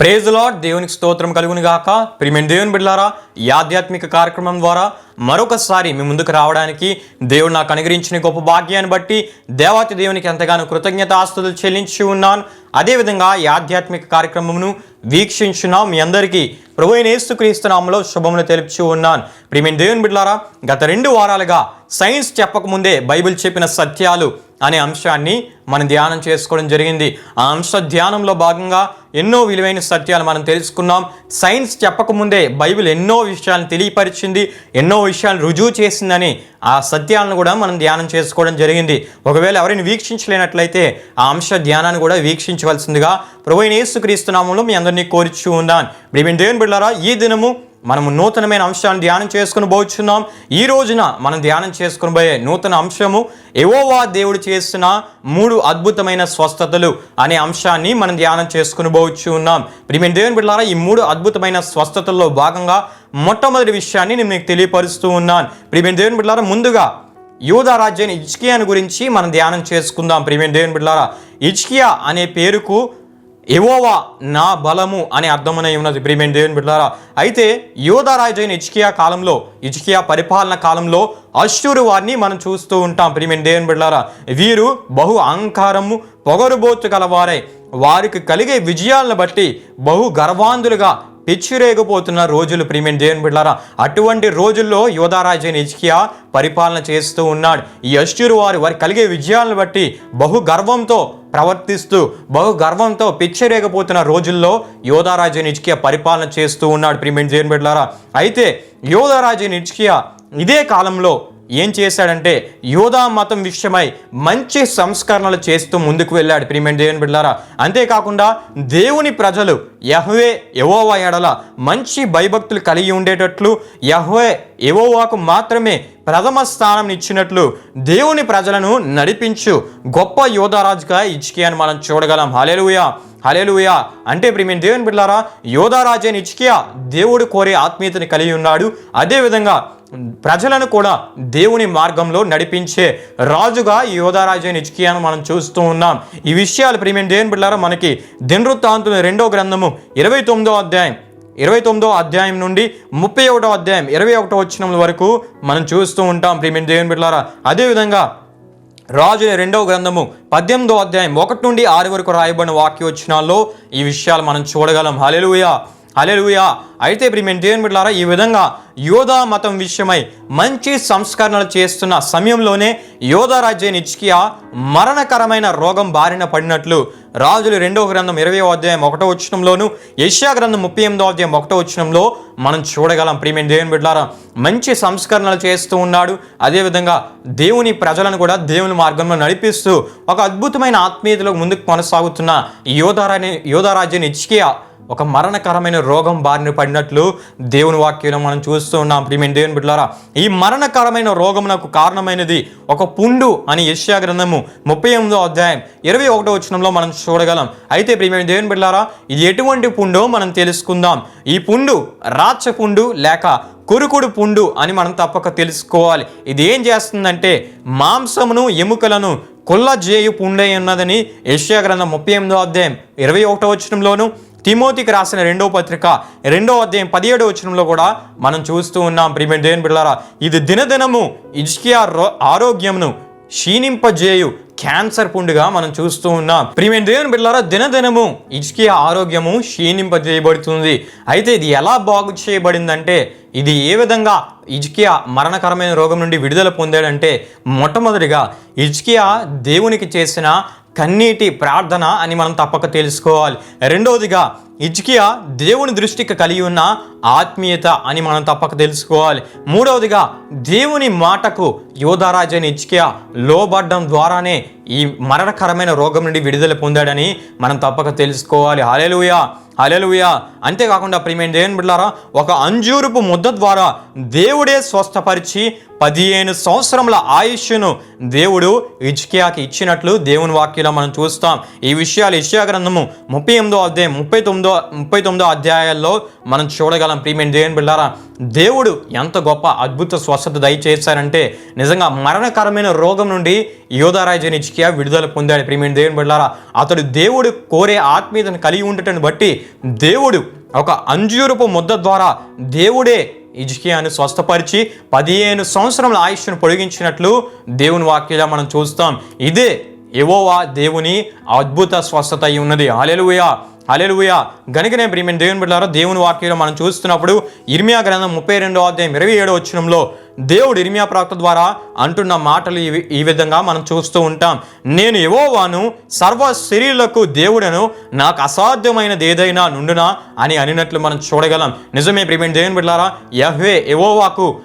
Praise lord దేవునికి స్తోత్రం కలుగును గాక. ప్రియమైన దేవుని బిడ్లారా ఈ ఆధ్యాత్మిక కార్యక్రమం ద్వారా మరొకసారి మీ ముందుకు రావడానికి దేవుడు నాకు అనుగ్రహించిన గొప్ప భాగ్యాన్ని బట్టి దేవాతి దేవునికి ఎంతగానో కృతజ్ఞత ఆస్తులు చెల్లించి ఉన్నాను. అదేవిధంగా ఈ ఆధ్యాత్మిక కార్యక్రమమును వీక్షించిన మీ అందరికీ. ప్రభు అయిన శుభములు తెలుపుచూ ఉన్నాను. ప్రియమైన దేవుని బిడ్లారా గత రెండు వారాలుగా సైన్స్ చెప్పకముందే బైబిల్ చెప్పిన సత్యాలు అనే అంశాన్ని మనం ధ్యానం చేసుకోవడం జరిగింది. ఆ అంశ ధ్యానంలో భాగంగా ఎన్నో విలువైన సత్యాలు మనం తెలుసుకున్నాం. సైన్స్ చెప్పకముందే బైబిల్ ఎన్నో విషయాలను తెలియపరిచింది ఎన్నో విషయాలు రుజువు చేసిందని ఆ సత్యాలను కూడా మనం ధ్యానం చేసుకోవడం జరిగింది. ఒకవేళ ఎవరైనా వీక్షించలేనట్లయితే ఆ అంశ ధ్యానాన్ని కూడా వీక్షించవలసిందిగా ప్రభు అయిన నామంలో మీ అందరినీ కోరిచూ ఉన్నాను దేవుని బిడ్డారా ఈ దినము మనము నూతనమైన అంశాన్ని ధ్యానం చేసుకుని పోచున్నాం. ఈ రోజున మనం ధ్యానం చేసుకుని పోయే నూతన అంశము ఎవోవా దేవుడు చేసిన మూడు అద్భుతమైన స్వస్థతలు అనే అంశాన్ని మనం ధ్యానం చేసుకుని పోవచ్చు ఉన్నాం. ప్రియమైన దేవుని బిడ్డారా ఈ మూడు అద్భుతమైన స్వస్థతల్లో భాగంగా మొట్టమొదటి విషయాన్ని నేను మీకు తెలియపరుస్తూ ఉన్నాను. ప్రియమైన దేవుని బిడ్డారా ముందుగా యూదా రాజ్యాన్ని ఇచ్కియాని గురించి మనం ధ్యానం చేసుకుందాం. ప్రియమైన దేవుని బిడ్డారా ఇచ్కియా అనే పేరుకు ఎవోవా నా బలము అనే అర్థమనై ఉన్నది ప్రియమైన దేవుని బిడ్డారా? అయితే యోధా అయిన ఇచ్కియా కాలంలో ఇచ్కియా పరిపాలన కాలంలో అశ్వరు వారిని మనం చూస్తూ ఉంటాం. ప్రియమైన దేవుని బిడ్డారా? వీరు బహు అహంకారము పొగరుబోతు గలవారై వారికి కలిగే విజయాలను బట్టి బహు గర్వాంధులుగా పిచ్చిరేగిపోతున్న రోజులు ప్రీమియం దేవుని బిడ్డారా అటువంటి రోజుల్లో యోధారాజు అయిన ఇజ్కియా పరిపాలన చేస్తూ ఉన్నాడు. ఈ అశ్చూరు వారు వారి కలిగే విజయాలను బట్టి బహు గర్వంతో ప్రవర్తిస్తూ బహు గర్వంతో పిచ్చరేగపోతున్న రోజుల్లో యోధారాజు నిచ్కియా పరిపాలన చేస్తూ ఉన్నాడు ప్రియమైన జేన్ బిడ్లారా అయితే యోధారాజు నిచ్కియా ఇదే కాలంలో ఏం చేశాడంటే యోధా మతం విషయమై మంచి సంస్కరణలు చేస్తూ ముందుకు వెళ్ళాడు. ప్రియమైన దేవుని బిడ్డారా అంతేకాకుండా దేవుని ప్రజలు యహ్వే యహోవా ఎడల మంచి భయభక్తులు కలిగి ఉండేటట్లు యహ్వే ఎవోవాకు మాత్రమే ప్రథమ స్థానం ఇచ్చినట్లు దేవుని ప్రజలను నడిపించు గొప్ప యోధారాజుగా ఇచ్చికియాని మనం చూడగలం. హలేలుయా హలేలుయా అంటే ప్రియమైన దేవుని బిడ్డారా యోధారాజు అని ఇచ్చికియా దేవుడు కోరే ఆత్మీయతని కలిగి ఉన్నాడు. అదేవిధంగా ప్రజలను కూడా దేవుని మార్గంలో నడిపించే రాజుగా ఈ యోధారాజు మనం చూస్తూ ఉన్నాం. ఈ విషయాలు ప్రియమైన దేవుని బిడ్డారా మనకి దినవృత్తాంతుల రెండో గ్రంథము ఇరవై తొమ్మిదో అధ్యాయం ఇరవై తొమ్మిదో అధ్యాయం నుండి ముప్పై ఒకటో అధ్యాయం ఇరవై ఒకటో వచ్చిన వరకు మనం చూస్తూ ఉంటాం ప్రియమైన దేవుని బిడ్డారా అదేవిధంగా రాజుల రెండవ గ్రంథము పద్దెనిమిదో అధ్యాయం ఒకటి నుండి ఆరు వరకు రాయబడిన వాక్యోచనాల్లో ఈ విషయాలు మనం చూడగలం. హలెలుయా హలెలుయా అయితే ప్రియమైన దేవుని బిడ్డారా ఈ విధంగా యోధా మతం విషయమై మంచి సంస్కరణలు చేస్తున్న సమయంలోనే యోధా రాజ్యాన్ని ఇచ్కియా మరణకరమైన రోగం బారిన పడినట్లు రాజులు రెండవ గ్రంథం ఇరవై అధ్యాయం ఒకటో వచ్చినంలోను యష్యా గ్రంథం ముప్పై ఎనిమిదో అధ్యాయం ఒకటో వచ్చినంలో మనం చూడగలం. ప్రియమైన దేవుని బిడ్డారా మంచి సంస్కరణలు చేస్తూ ఉన్నాడు. అదేవిధంగా దేవుని ప్రజలను కూడా దేవుని మార్గంలో నడిపిస్తూ ఒక అద్భుతమైన ఆత్మీయతలో ముందుకు కొనసాగుతున్న ఈ యోధారాన్ని యోధారాజ్యాన్ని ఇచ్కియా ఒక మరణకరమైన రోగం బారిన పడినట్లు దేవుని వాక్యంలో మనం చూస్తూ ఉన్నాం. ప్రియమైన దేవుని బిడ్డలారా ఈ మరణకరమైన రోగమునకు కారణమైనది ఒక పుండు అని యష్యా గ్రంథము ముప్పై ఎనిమిదో అధ్యాయం ఇరవై ఒకటో వచనంలో మనం చూడగలం. అయితే ప్రియమైన దేవుని బిడ్డలారా ఇది ఎటువంటి పుండో మనం తెలుసుకుందాం. ఈ పుండు రాచ పుండు లేక కురుకుడు పుండు అని మనం తప్పక తెలుసుకోవాలి. ఇది ఏం చేస్తుందంటే మాంసమును ఎముకలను కొల్లజేయు పుండై ఉన్నదని యష్యా గ్రంథం ముప్పై ఎనిమిదో అధ్యాయం ఇరవై ఒకటో వచనంలోను తిమోతికి రాసిన రెండో పత్రిక రెండో అధ్యాయం పదిహేడో వచనంలో కూడా మనం చూస్తూ ఉన్నాం. ప్రియమైన దేవుని బిడ్డారా ఇది దినదినము ఇజ్కియా రో- ఆరోగ్యమును క్షీణింపజేయు క్యాన్సర్ పుండుగా మనం చూస్తూ ఉన్నాం. ప్రియమైన దేవుని బిడ్డారా దినదినము ఇజ్కియా ఆరోగ్యము క్షీణింపజేయబడుతుంది. అయితే ఇది ఎలా బాగు చేయబడిందంటే ఇది ఏ విధంగా ఇజ్కియా మరణకరమైన రోగం నుండి విడుదల పొందాడంటే మొట్టమొదటిగా ఇజ్కియా దేవునికి చేసిన కన్నీటి ప్రార్థన అని మనం తప్పక తెలుసుకోవాలి. రెండవదిగా ఇజ్కియా దేవుని దృష్టికి కలిగి ఉన్న ఆత్మీయత అని మనం తప్పక తెలుసుకోవాలి. మూడవదిగా దేవుని మాటకు యోధారాజైన ఇజ్కియా లోబడ్డం ద్వారానే ఈ మరణకరమైన రోగం నుండి విడుదల పొందాడని మనం తప్పక తెలుసుకోవాలి. హలెలుయా హలెలుయా అంతేకాకుండా ప్రియమైన దేవుని బిడ్డారా ఒక అంజూరుపు ముద్ద ద్వారా దేవుడే స్వస్థపరిచి పదిహేను సంవత్సరముల ఆయుష్ను దేవుడు ఇజ్కియాకి ఇచ్చినట్లు దేవుని వాక్యంలో మనం చూస్తాం. ఈ విషయాలు ఇష్యా గ్రంథము ముప్పై ఎనిమిదో అధ్యాయం ముప్పై తొమ్మిదో తొమ్మిదో ముప్పై తొమ్మిదో అధ్యాయాల్లో మనం చూడగలం. ప్రియమైన దేవుని బిళ్ళారా దేవుడు ఎంత గొప్ప అద్భుత స్వస్థత దయచేశారంటే నిజంగా మరణకరమైన రోగం నుండి యోధారాజు నిచ్చికియా విడుదల పొందాడు. ప్రియమైన దేవుని బిళ్ళారా అతడు దేవుడు కోరే ఆత్మీయతను కలిగి ఉండటం బట్టి దేవుడు ఒక అంజూరపు ముద్ద ద్వారా దేవుడే ఇజ్కియాను స్వస్థపరిచి పదిహేను సంవత్సరముల ఆయుష్ను పొడిగించినట్లు దేవుని వాక్యంలో మనం చూస్తాం. ఇదే ఎవోవా దేవుని అద్భుత స్వస్థత అయి ఉన్నది. ఆలెలుయా అలెలుయ గనుకనే ప్రియమైన దేవుని బిడ్డారో దేవుని వాక్యంలో మనం చూస్తున్నప్పుడు ఇర్మియా గ్రంథం ముప్పై రెండో అధ్యాయం ఇరవై ఏడో వచ్చినంలో దేవుడు ఇర్మియా ప్రాక్త ద్వారా అంటున్న మాటలు ఇవి ఈ విధంగా మనం చూస్తూ ఉంటాం. నేను ఎవోవాను సర్వ శరీరులకు దేవుడను నాకు అసాధ్యమైనది ఏదైనా నుండునా అని అనినట్లు మనం చూడగలం. నిజమే ప్రియమైన దేవుని బిడ్డారా యహ్వే ఎవోవాకు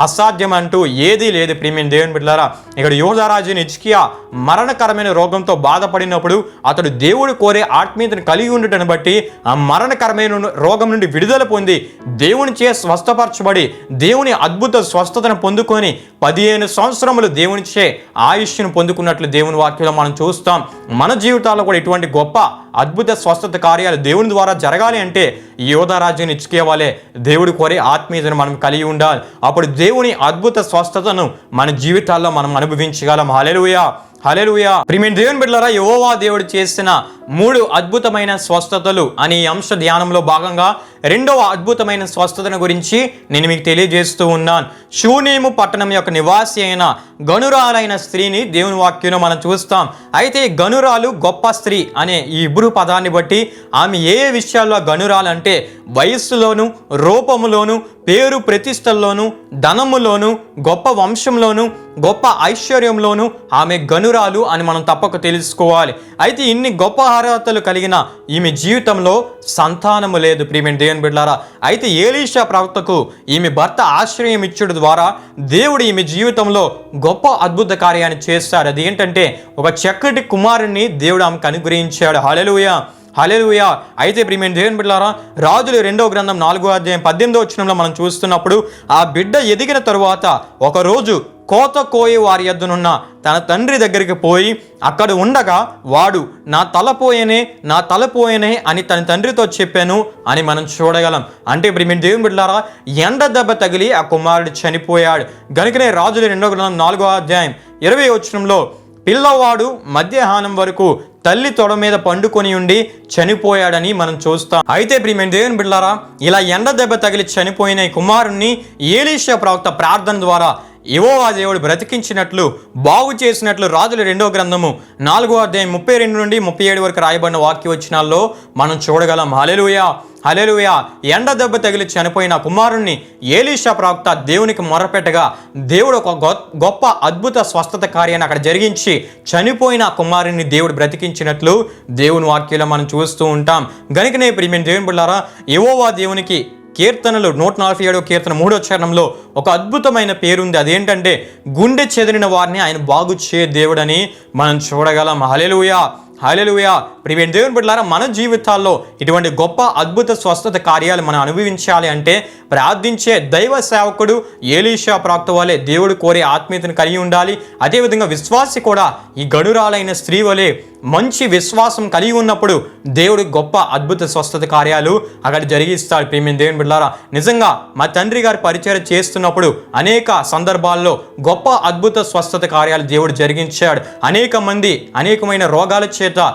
అసాధ్యం అంటూ ఏదీ లేదు ప్రియమైన దేవుని బిడ్డారా ఇక్కడ యోధరాజు ఇచ్కియా మరణకరమైన రోగంతో బాధపడినప్పుడు అతడు దేవుడు కోరే ఆత్మీయతను కలిగి ఉండటం బట్టి ఆ మరణకరమైన రోగం నుండి విడుదల పొంది దేవుని చే స్వస్థపరచబడి దేవుని అద్భుత స్వస్థతను పొందుకొని పదిహేను సంవత్సరములు దేవునిచే ఆయుష్ను పొందుకున్నట్లు దేవుని వాక్యంలో మనం చూస్తాం. మన జీవితాల్లో కూడా ఇటువంటి గొప్ప అద్భుత స్వస్థత కార్యాలు దేవుని ద్వారా జరగాలి అంటే ఈ యోధరాజ్యాన్ని ఇచ్చుకోవాలే దేవుడు కోరే ఆత్మీయతను మనం కలిగి ఉండాలి. అప్పుడు దేవుని అద్భుత స్వస్థతను మన జీవితాల్లో మనం అనుభవించగలం. హలెలుయా హలెలుయా ప్రిమిన్ దేవుని బిడ్డలారా యోవా దేవుడు చేసిన మూడు అద్భుతమైన స్వస్థతలు అనే అంశ ధ్యానంలో భాగంగా రెండవ అద్భుతమైన స్వస్థతను గురించి నేను మీకు తెలియజేస్తూ ఉన్నాను. షూనేము పట్టణం యొక్క నివాసి అయిన గనురాలైన స్త్రీని దేవుని వాక్యంలో మనం చూస్తాం. అయితే గనురాలు గొప్ప స్త్రీ అనే ఈ ఇబ్బరు పదాన్ని బట్టి ఆమె ఏ విషయాల్లో గనురాలంటే వయస్సులోను రూపములోను పేరు ప్రతిష్టల్లోను ధనములోను గొప్ప వంశంలోను గొప్ప ఐశ్వర్యంలోనూ ఆమె గనురాలు అని మనం తప్పక తెలుసుకోవాలి. అయితే ఇన్ని గొప్ప అర్హతలు కలిగిన ఈమె జీవితంలో సంతానము లేదు ప్రియమైన దేవుని బిడ్డారా అయితే ఏలీషా ప్రవక్తకు ఈమె భర్త ఆశ్రయం ఇచ్చుడు ద్వారా దేవుడు ఈమె జీవితంలో గొప్ప అద్భుత కార్యాన్ని చేస్తాడు. అది ఏంటంటే ఒక చక్కటి కుమారుణ్ణి దేవుడు ఆమెకు అనుగ్రహించాడు. హలెలుయా హలెలుయా అయితే ప్రియమైన దేవుని బిడ్డారా రాజులు రెండో గ్రంథం నాలుగో అధ్యాయం పద్దెనిమిదో వచ్చినంలో మనం చూస్తున్నప్పుడు ఆ బిడ్డ ఎదిగిన తరువాత ఒకరోజు కోత కోయి వారి ఎద్దునున్న తన తండ్రి దగ్గరికి పోయి అక్కడ ఉండగా వాడు నా తల పోయేనే నా తల పోయేనే అని తన తండ్రితో చెప్పాను అని మనం చూడగలం. అంటే ఇప్పుడు మేము దేవుని బిడ్డారా ఎండ దెబ్బ తగిలి ఆ కుమారుడు చనిపోయాడు. గనుకనే రాజుల రెండో గ్రంథం నాలుగో అధ్యాయం ఇరవై వచనంలో పిల్లవాడు మధ్యాహ్నం వరకు తల్లి తొడ మీద పండుకొని ఉండి చనిపోయాడని మనం చూస్తాం. అయితే ప్రియమైన దేవుని బిడ్డారా ఇలా ఎండ దెబ్బ తగిలి చనిపోయిన కుమారుణ్ణి ఏలీషా ప్రవక్త ప్రార్థన ద్వారా ఇవోవా దేవుడు బ్రతికించినట్లు బాగు చేసినట్లు రాజుల రెండో గ్రంథము నాలుగో అధ్యాయం ముప్పై రెండు నుండి ముప్పై ఏడు వరకు రాయబడిన వాక్య వచనాల్లో మనం చూడగలం. హలెలుయా హలెలుయా ఎండ దెబ్బ తగిలి చనిపోయిన కుమారుణ్ణి ఏలీషా ప్రవక్త దేవునికి మొరపెట్టగా దేవుడు ఒక గొప్ప అద్భుత స్వస్థత కార్యాన్ని అక్కడ జరిగించి చనిపోయిన కుమారుణ్ణి దేవుడు బ్రతికించినట్లు దేవుని వాక్యంలో మనం చూస్తూ ఉంటాం. గనుకనే ప్రియమైన దేవుని బిళ్ళారా ఏవోవా దేవునికి కీర్తనలు నూట నలభై ఏడవ కీర్తన మూడో చరణంలో ఒక అద్భుతమైన పేరుంది. అదేంటంటే గుండె చెదిరిన వారిని ఆయన బాగు చే దేవుడని మనం చూడగలం. హలెలుయా హలెలుయా ప్రివెన్ దేవుని బిడ్డలారా మన జీవితాల్లో ఇటువంటి గొప్ప అద్భుత స్వస్థత కార్యాలు మనం అనుభవించాలి అంటే ప్రార్థించే దైవ సేవకుడు ఏలీషా ప్రాప్త వలె దేవుడు కోరే ఆత్మీయతను కలిగి ఉండాలి. అదేవిధంగా విశ్వాసి కూడా ఈ గడురాలైన స్త్రీ వలె మంచి విశ్వాసం కలిగి ఉన్నప్పుడు దేవుడు గొప్ప అద్భుత స్వస్థత కార్యాలు అక్కడ జరిగిస్తాడు. ప్రేమిని దేవుని బిడ్డారా నిజంగా మా తండ్రి గారి పరిచయం చేస్తున్నప్పుడు అనేక సందర్భాల్లో గొప్ప అద్భుత స్వస్థత కార్యాలు దేవుడు జరిగించాడు. అనేక మంది అనేకమైన రోగాల చేత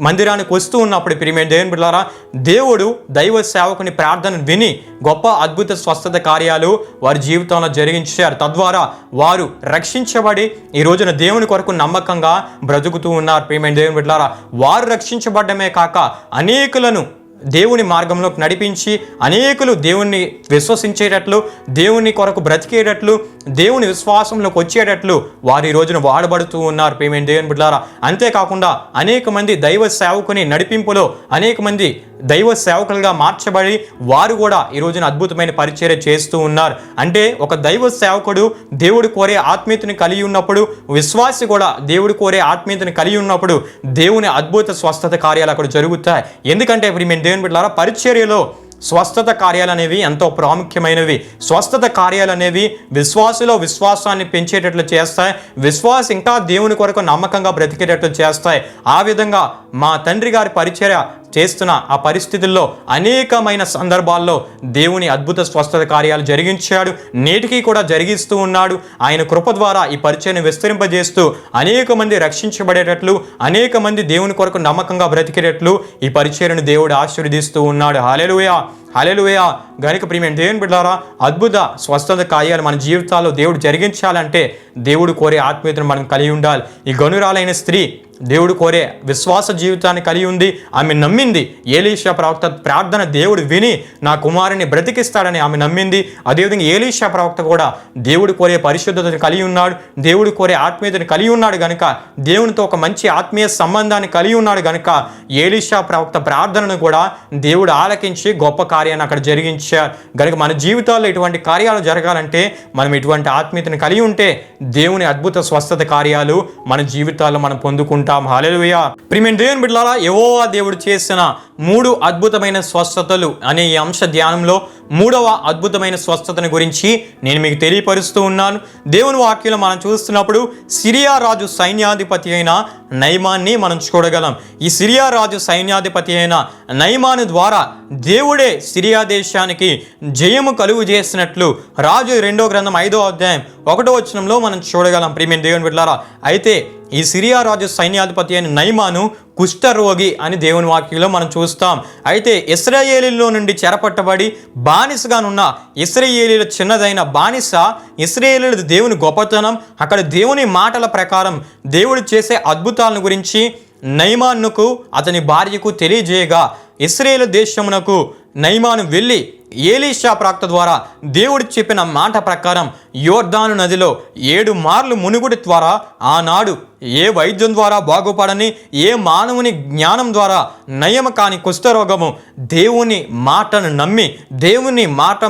మందిరానికి వస్తూ ఉన్నప్పుడు ప్రియమైన దేవుని బిడ్డారా దేవుడు దైవ సేవకుని ప్రార్థన విని గొప్ప అద్భుత స్వస్థత కార్యాలు వారి జీవితంలో జరిగించారు. తద్వారా వారు రక్షించబడి ఈ రోజున దేవుని కొరకు నమ్మకంగా బ్రతుకుతూ ఉన్నారు. ప్రియమైన దేవుని బిడ్డారా వారు రక్షించబడమే కాక అనేకులను దేవుని మార్గంలోకి నడిపించి అనేకులు దేవుణ్ణి విశ్వసించేటట్లు దేవుని కొరకు బ్రతికేటట్లు దేవుని విశ్వాసంలోకి వచ్చేటట్లు వారి రోజున వాడబడుతూ ఉన్నారు. పేమెంట్ దేవుని బిడ్డారా అంతేకాకుండా అనేక మంది దైవ సేవకుని నడిపింపులో అనేక మంది దైవ సేవకులుగా మార్చబడి వారు కూడా ఈ రోజున అద్భుతమైన పరిచర్య చేస్తూ ఉన్నారు. అంటే ఒక దైవ సేవకుడు దేవుడు కోరే ఆత్మీయతను కలిగి ఉన్నప్పుడు విశ్వాసి కూడా దేవుడు కోరే ఆత్మీయతను కలిగి ఉన్నప్పుడు దేవుని అద్భుత స్వస్థత కార్యాలు అక్కడ జరుగుతాయి. ఎందుకంటే ఇప్పుడు మేము దేవుని బిడ్డారా పరిచర్యలో స్వస్థత కార్యాలు అనేవి ఎంతో ప్రాముఖ్యమైనవి. స్వస్థత కార్యాలు అనేవి విశ్వాసులో విశ్వాసాన్ని పెంచేటట్లు చేస్తాయి. విశ్వాసం ఇంకా దేవుని కొరకు నమ్మకంగా బ్రతికేటట్లు చేస్తాయి. ఆ విధంగా మా తండ్రి గారి పరిచర్య చేస్తున్న ఆ పరిస్థితుల్లో అనేకమైన సందర్భాల్లో దేవుని అద్భుత స్వస్థత కార్యాలు జరిగించాడు. నేటికి కూడా జరిగిస్తూ ఉన్నాడు. ఆయన కృప ద్వారా ఈ పరిచయను విస్తరింపజేస్తూ అనేక మంది రక్షించబడేటట్లు అనేక మంది దేవుని కొరకు నమ్మకంగా బ్రతికేటట్లు ఈ పరిచయను దేవుడు ఆశీర్వదిస్తూ ఉన్నాడు. హాలెలుయా హలెలుయా గణిక ప్రియమైన దేవుని బిడ్డారా అద్భుత స్వస్థత కార్యాలు మన జీవితాల్లో దేవుడు జరిగించాలంటే దేవుడు కోరే ఆత్మీయతను మనం కలిగి ఉండాలి. ఈ గనురాలైన స్త్రీ దేవుడు కోరే విశ్వాస జీవితాన్ని కలిగి ఉంది ఆమె నమ్మింది. ఏలీషా ప్రవక్త ప్రార్థన దేవుడు విని నా కుమారుని బ్రతికిస్తాడని ఆమె నమ్మింది. అదేవిధంగా ఏలీషా ప్రవక్త కూడా దేవుడు కోరే పరిశుద్ధతను కలిగి ఉన్నాడు దేవుడు కోరే ఆత్మీయతను కలిగి ఉన్నాడు గనుక దేవునితో ఒక మంచి ఆత్మీయ సంబంధాన్ని కలిగి ఉన్నాడు గనుక ఏలీషా ప్రవక్త ప్రార్థనను కూడా దేవుడు ఆలకించి గొప్ప కార్యాన్ని అక్కడ జరిగించారు. గనుక మన జీవితాల్లో ఇటువంటి కార్యాలు జరగాలంటే మనం ఇటువంటి ఆత్మీయతను కలిగి ఉంటే దేవుని అద్భుత స్వస్థత కార్యాలు మన జీవితాల్లో మనం పొందుకుంటాం. హాలెలుయా ప్రిమిన్ దేవుని బిడ్డలారా ఎవోవా దేవుడు చేసిన మూడు అద్భుతమైన స్వస్థతలు అనే ఈ అంశ ధ్యానంలో మూడవ అద్భుతమైన స్వస్థతను గురించి నేను మీకు తెలియపరుస్తూ ఉన్నాను. దేవుని వాక్యంలో మనం చూస్తున్నప్పుడు సిరియా రాజు సైన్యాధిపతి అయిన నైమాన్ని మనం చూడగలం. ఈ సిరియా రాజు సైన్యాధిపతి అయిన నైమాను ద్వారా దేవుడే సిరియా దేశానికి జయము కలుగు చేసినట్లు రాజు రెండో గ్రంథం ఐదో అధ్యాయం ఒకటో వచనంలో మనం చూడగలం. ప్రియమైన దేవుని బిడ్డలారా అయితే ఈ సిరియా రాజు సైన్యాధిపతి అయిన నైమాను కుష్ఠరోగి అని దేవుని వాక్యంలో మనం చూస్తాం. అయితే ఇస్రాయేలీలో నుండి చెరపట్టబడి బానిసగానున్న ఇస్రాయేలీల చిన్నదైన బానిస ఇస్రాయేలీల దేవుని గొప్పతనం అక్కడ దేవుని మాటల ప్రకారం దేవుడు చేసే అద్భుతాలను గురించి నైమాన్నుకు అతని భార్యకు తెలియజేయగా ఇస్రాయేల్ దేశమునకు నైమాను వెళ్ళి ఏలీషా ప్రాక్త ద్వారా దేవుడు చెప్పిన మాట ప్రకారం యోర్దాను నదిలో ఏడు మార్లు మునుగుడి ద్వారా ఆనాడు ఏ వైద్యం ద్వారా బాగుపడని ఏ మానవుని జ్ఞానం ద్వారా నయం కాని కుష్ఠరోగము దేవుని మాటను నమ్మి దేవుని మాట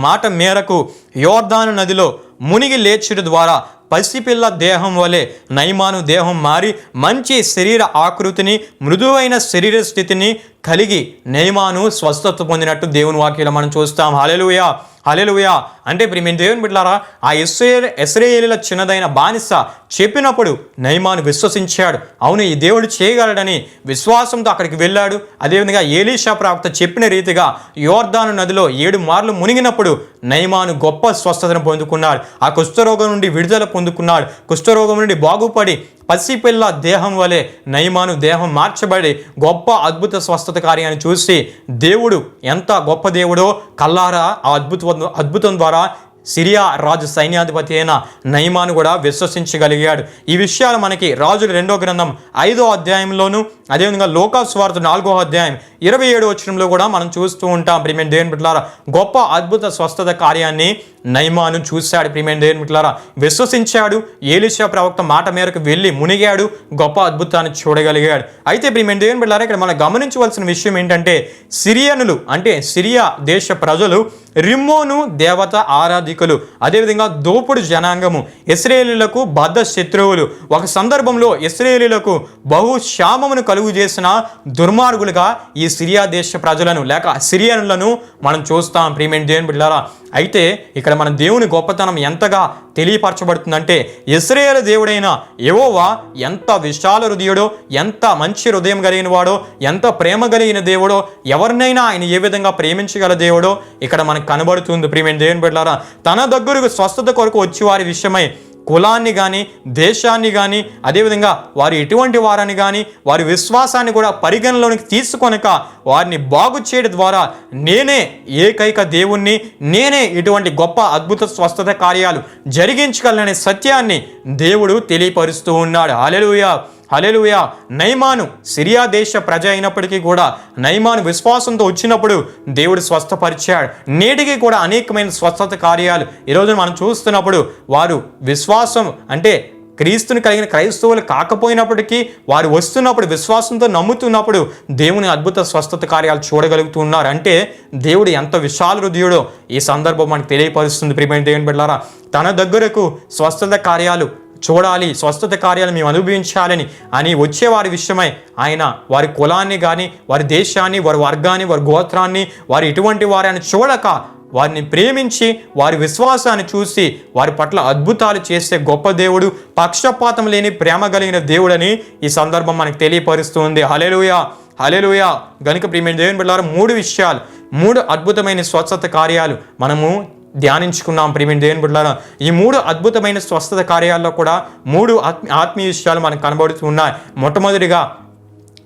మాట మేరకు యోర్దాను నదిలో మునిగి లేచుట ద్వారా పసిపిల్ల దేహం వలె నైమాను దేహం మారి మంచి శరీర ఆకృతిని మృదువైన శరీర స్థితిని కలిగి నైమాను స్వస్థత పొందినట్టు దేవుని వాక్యలో మనం చూస్తాం. హలెలుయా హలెలుయా అంటే ఇప్పుడు మేము దేవుని బిడ్డారా ఆ ఎస్రే ఎస్రేయేలీల చిన్నదైన బానిస చెప్పినప్పుడు నైమాను విశ్వసించాడు. అవును ఈ దేవుడు చేయగలడని విశ్వాసంతో అక్కడికి వెళ్ళాడు. అదేవిధంగా ఏలీషా ప్రాప్త చెప్పిన రీతిగా యోర్ధాను నదిలో ఏడు మార్లు మునిగినప్పుడు నైమాను గొప్ప స్వస్థతను పొందుకున్నాడు. ఆ కుష్ఠరోగం నుండి విడుదల పొందుకున్నాడు. కుష్ఠరోగం నుండి బాగుపడి పసిపిల్ల దేహం వలె నయమాను దేహం మార్చబడి గొప్ప అద్భుత స్వస్థత కార్యాన్ని చూసి దేవుడు ఎంత గొప్ప దేవుడో కల్లారా ఆ అద్భుత అద్భుతం ద్వారా సిరియా రాజు సైన్యాధిపతి అయిన నయమాను కూడా విశ్వసించగలిగాడు. ఈ విషయాలు మనకి రాజుల రెండో గ్రంథం ఐదో అధ్యాయంలోను అదేవిధంగా లోకాస్వార్థ నాలుగో అధ్యాయం ఇరవై ఏడు వచ్చరంలో కూడా మనం చూస్తూ ఉంటాం. ప్రిమేన్ దేవుని బిడ్డలారా గొప్ప అద్భుత స్వస్థత కార్యాన్ని నైమాను చూశాడు. ప్రియమైన దేవుని మిట్లారా విశ్వసించాడు. ఏలిషా ప్రవక్త మాట మేరకు వెళ్ళి మునిగాడు. గొప్ప అద్భుతాన్ని చూడగలిగాడు. అయితే ప్రియమైన దేవుని బిడ్డారా ఇక్కడ మనం గమనించవలసిన విషయం ఏంటంటే సిరియనులు అంటే సిరియా దేశ ప్రజలు రిమ్మోను దేవత ఆరాధికులు అదేవిధంగా దోపుడు జనాంగము ఇస్రాయేలీలకు బద్ధ శత్రువులు. ఒక సందర్భంలో ఇస్రాయేలీలకు బహు క్షామమును కలుగు చేసిన దుర్మార్గులుగా ఈ సిరియా దేశ ప్రజలను లేక సిరియనులను మనం చూస్తాం. ప్రియమైన దేవుని బిడ్డారా అయితే ఇక్కడ మన దేవుని గొప్పతనం ఎంతగా తెలియపరచబడుతుందంటే ఇస్రాయేల్ దేవుడైన ఎవోవా ఎంత విశాల హృదయుడో ఎంత మంచి హృదయం కలిగిన వాడో ఎంత ప్రేమ కలిగిన దేవుడో ఎవరినైనా ఆయన ఏ విధంగా ప్రేమించగల దేవుడో ఇక్కడ మనకు కనబడుతుంది. ప్రియమైన దేవుని బిడ్డారా తన దగ్గరకు స్వస్థత కొరకు వచ్చి వారి విషయమై కులాన్ని కానీ దేశాన్ని కానీ అదేవిధంగా వారు ఎటువంటి వారని కానీ వారి విశ్వాసాన్ని కూడా పరిగణలోనికి తీసుకొనక వారిని బాగు చేయడం ద్వారా నేనే ఏకైక దేవుణ్ణి నేనే ఇటువంటి గొప్ప అద్భుత స్వస్థత కార్యాలు జరిగించగలననే సత్యాన్ని దేవుడు తెలియపరుస్తూ ఉన్నాడు. హల్లెలూయా. హలెలుయా నైమాను సిరియా దేశ ప్రజ అయినప్పటికీ కూడా నైమాను విశ్వాసంతో వచ్చినప్పుడు దేవుడు స్వస్థపరిచాడు. నేటికి కూడా అనేకమైన స్వస్థత కార్యాలు ఈరోజు మనం చూస్తున్నప్పుడు వారు విశ్వాసం అంటే క్రీస్తుని కలిగిన క్రైస్తవులు కాకపోయినప్పటికీ వారు వస్తున్నప్పుడు విశ్వాసంతో నమ్ముతున్నప్పుడు దేవుని అద్భుత స్వస్థత కార్యాలు చూడగలుగుతున్నారు అంటే దేవుడు ఎంత విశాల హృదయుడో ఈ సందర్భం మనకు తెలియపరుస్తుంది ప్రియమైన దేవుని బిడ్డారా తన దగ్గరకు స్వస్థత కార్యాలు చూడాలి స్వస్థత కార్యాలు మేము అనుభవించాలని అని వచ్చేవారి విషయమై ఆయన వారి కులాన్ని కానీ వారి దేశాన్ని వారి వర్గాన్ని వారి గోత్రాన్ని వారు ఇటువంటి వారిని చూడక వారిని ప్రేమించి వారి విశ్వాసాన్ని చూసి వారి పట్ల అద్భుతాలు చేసే గొప్ప దేవుడు పక్షపాతం లేని ప్రేమ కలిగిన దేవుడని ఈ సందర్భం మనకు తెలియపరుస్తుంది. హలెలుయా హలేలుయ గనుక ప్రియమైన దేవుని బిడ్డారు మూడు విషయాలు మూడు అద్భుతమైన స్వచ్ఛత కార్యాలు మనము ధ్యానించుకున్నాం ప్రేమిని దేవుని బిడ్డలారా. ఈ మూడు అద్భుతమైన స్వస్థత కార్యాల్లో కూడా మూడు ఆత్మీయ విషయాలు మనకు కనబడుతున్నాయి మొట్టమొదటిగా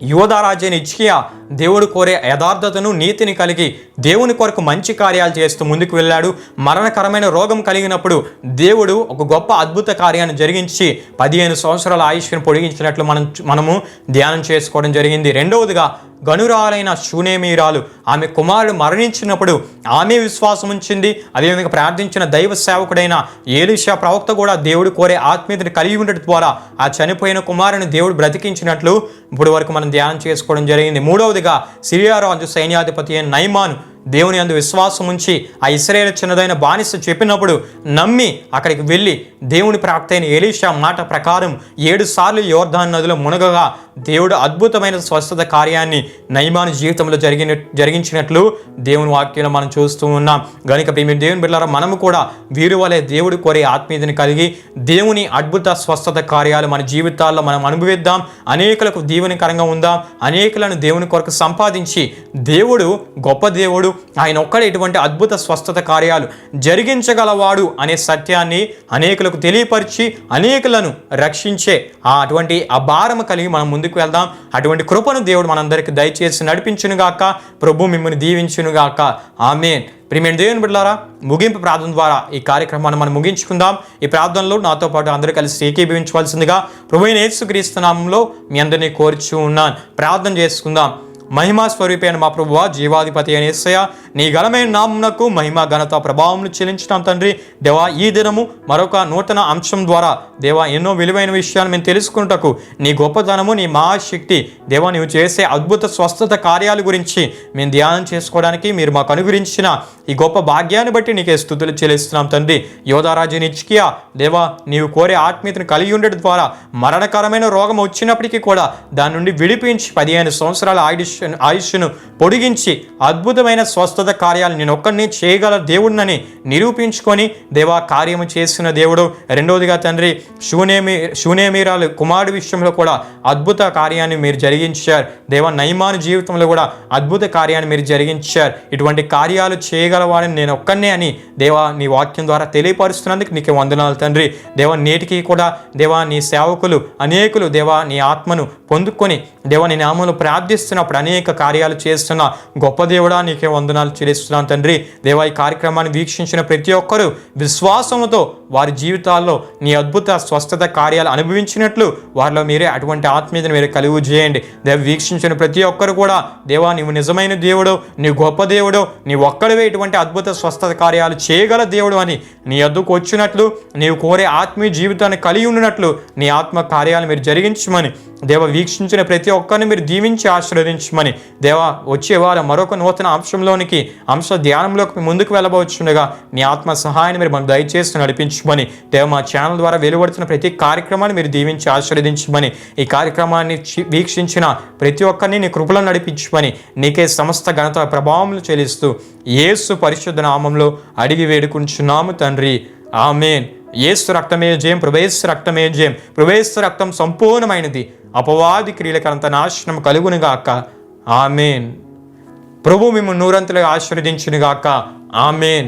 యువదారాజైన ఇచ్చియా దేవుడు కోరే యథార్థతను నీతిని కలిగి దేవుని కొరకు మంచి కార్యాలు చేస్తూ ముందుకు వెళ్ళాడు. మరణకరమైన రోగం కలిగినప్పుడు దేవుడు ఒక గొప్ప అద్భుత కార్యాన్ని జరిగించి పదిహేను సంవత్సరాల ఆయుష్ను పొడిగించినట్లు మనం మనము ధ్యానం చేసుకోవడం జరిగింది. రెండవదిగా గనురాలైన శూనేమీరాలు ఆమె కుమారుడు మరణించినప్పుడు ఆమె విశ్వాసం ఉంచింది. అదేవిధంగా ప్రార్థించిన దైవ సేవకుడైన ఏలిషా ప్రవక్త కూడా దేవుడు కోరే ఆత్మీయతను కలిగి ఉండటం ద్వారా ఆ చనిపోయిన కుమారుని దేవుడు బ్రతికించినట్లు ఇప్పుడు వరకు మనం ధ్యానం చేసుకోవడం జరిగింది. మూడవది సిరియా రాజు సైన్యాధిపతి అయిన నైమాను దేవుని అందు విశ్వాసం ఉంచి ఆ ఇస్రాయేల్ చిన్నదైన బానిస చెప్పినప్పుడు నమ్మి అక్కడికి వెళ్ళి దేవుని ప్రాప్తి అయిన ఎలీషా మాట ప్రకారం ఏడు సార్లు యోర్ధాన్ నదిలో మునగగా దేవుడు అద్భుతమైన స్వస్థత కార్యాన్ని నైమాను జీవితంలో జరిగిన జరిగించినట్లు దేవుని వాక్యంలో మనం చూస్తూ ఉన్నాం. గనుక ప్రేమి దేవుని బిడ్డారా మనము కూడా వీరు వలె దేవుడు కోరే ఆత్మీయతని కలిగి దేవుని అద్భుత స్వస్థత కార్యాలు మన జీవితాల్లో మనం అనుభవిద్దాం. అనేకులకు దీవెనకరంగా ఉందాం. అనేకులను దేవుని కొరకు సంపాదించి దేవుడు గొప్ప దేవుడు ఆయన ఒక్కడే ఇటువంటి అద్భుత స్వస్థత కార్యాలు జరిగించగలవాడు అనే సత్యాన్ని అనేకులకు తెలియపరిచి అనేకులను రక్షించే ఆ అటువంటి ఆ కలిగి మనం ముందుకు వెళ్దాం. అటువంటి కృపను దేవుడు మనందరికీ దయచేసి నడిపించునుగాక. ప్రభు మిమ్మల్ని దీవించునుగాక. ఆమెన్. ప్రియమైన దేవుని బిడ్డారా ముగింపు ప్రార్థన ద్వారా ఈ కార్యక్రమాన్ని మనం ముగించుకుందాం. ఈ ప్రార్థనలో నాతో పాటు అందరూ కలిసి ఏకీభవించవలసిందిగా ప్రభు యేసుక్రీస్తు నామంలో మీ అందరినీ కోరుచూ ఉన్నాను. ప్రార్థన చేసుకుందాం. మహిమా స్వరూపైన మా ప్రభువ జీవాధిపతి అయిన యేసయ్య నీ ఘనమైన నామునకు మహిమ ఘనత ప్రభావం చెల్లించినాం తండ్రి. దేవా ఈ దినము మరొక నూతన అంశం ద్వారా దేవా ఎన్నో విలువైన విషయాలు మేము తెలుసుకుంటకు నీ గొప్పతనము నీ మహాశక్తి దేవా నీవు చేసే అద్భుత స్వస్థత కార్యాల గురించి మేము ధ్యానం చేసుకోవడానికి మీరు మాకు అనుగురించిన ఈ గొప్ప భాగ్యాన్ని బట్టి నీకే స్థుతులు చెల్లిస్తున్నాం తండ్రి. యోధారాజు నిచ్చికియా దేవా నీవు కోరే ఆత్మీయతను కలిగి ఉండడం ద్వారా మరణకరమైన రోగం వచ్చినప్పటికీ కూడా దాని నుండి విడిపించి పదిహేను సంవత్సరాల ఆయుష్ ఆయుష్ను పొడిగించి అద్భుతమైన స్వస్థ స్వస్థత కార్యాలు నేను ఒక్కడిని చేయగల దేవుడినని నిరూపించుకొని దేవా కార్యము చేసిన దేవుడు. రెండవదిగా తండ్రి శూనేమి శూనేమీరాలు కుమారుడి విషయంలో కూడా అద్భుత కార్యాన్ని మీరు జరిగించారు. దేవా నైమాను జీవితంలో కూడా అద్భుత కార్యాన్ని మీరు జరిగించారు. ఇటువంటి కార్యాలు చేయగలవాడని నేను ఒక్కనే అని దేవా నీ వాక్యం ద్వారా తెలియపరుస్తున్నందుకు నీకు వందనాలు తండ్రి. దేవ నేటికి కూడా దేవా నీ సేవకులు అనేకులు దేవా నీ ఆత్మను పొందుకొని దేవ నీ నామములు ప్రార్థిస్తున్నప్పుడు అనేక కార్యాలు చేస్తున్న గొప్ప దేవుడా నీకే వందనాలు చెల్లిస్తున్నాను తండ్రి. దేవా ఈ కార్యక్రమాన్ని వీక్షించిన ప్రతి ఒక్కరూ విశ్వాసముతో వారి జీవితాల్లో నీ అద్భుత స్వస్థత కార్యాలు అనుభవించినట్లు వారిలో మీరే అటువంటి ఆత్మీయతను మీరు కలుగు చేయండి. దేవ వీక్షించిన ప్రతి ఒక్కరు కూడా దేవా నీవు నిజమైన దేవుడు నీ గొప్ప దేవుడు నీ ఒక్కడివే ఇటువంటి అద్భుత స్వస్థత కార్యాలు చేయగల దేవుడు అని నీ అద్దుకు వచ్చినట్లు నీవు కోరే ఆత్మీయ జీవితాన్ని కలిగి ఉన్నట్లు నీ ఆత్మ కార్యాలు మీరు జరిగించమని దేవ వీక్షించిన ప్రతి ఒక్కరిని మీరు దీవించి ఆశీర్వదించమని దేవ వచ్చే వారం మరొక నూతన అంశంలోనికి అంశ ధ్యానంలోకి ముందుకు వెళ్ళబోచుండగా నీ ఆత్మ సహాయాన్ని మీరు మనం దయచేసి నడిపించమని దేవ మా ఛానల్ ద్వారా వెలువడుతున్న ప్రతి కార్యక్రమాన్ని మీరు దీవించి ఆశీర్వదించమని ఈ కార్యక్రమాన్ని వీక్షించిన ప్రతి ఒక్కరిని నీ కృపలను నడిపించమని నీకే సమస్త ఘనత ప్రభావములు చెల్లిస్తూ ఏసు పరిశుద్ధ నామంలో అడిగి వేడుకుంటున్నాము తండ్రి. ఆమెన్. ఏసు రక్తమే జయం ప్రవేశ రక్తమే జయం ప్రవేశ రక్తం సంపూర్ణమైనది. అపవాది క్రియలకంత నాశనం కలుగునుగాక. ఆమెన్. ప్రభు మిమ్మల్ని నూరంతలుగా ఆశీర్వదించునుగాక. ఆమెన్.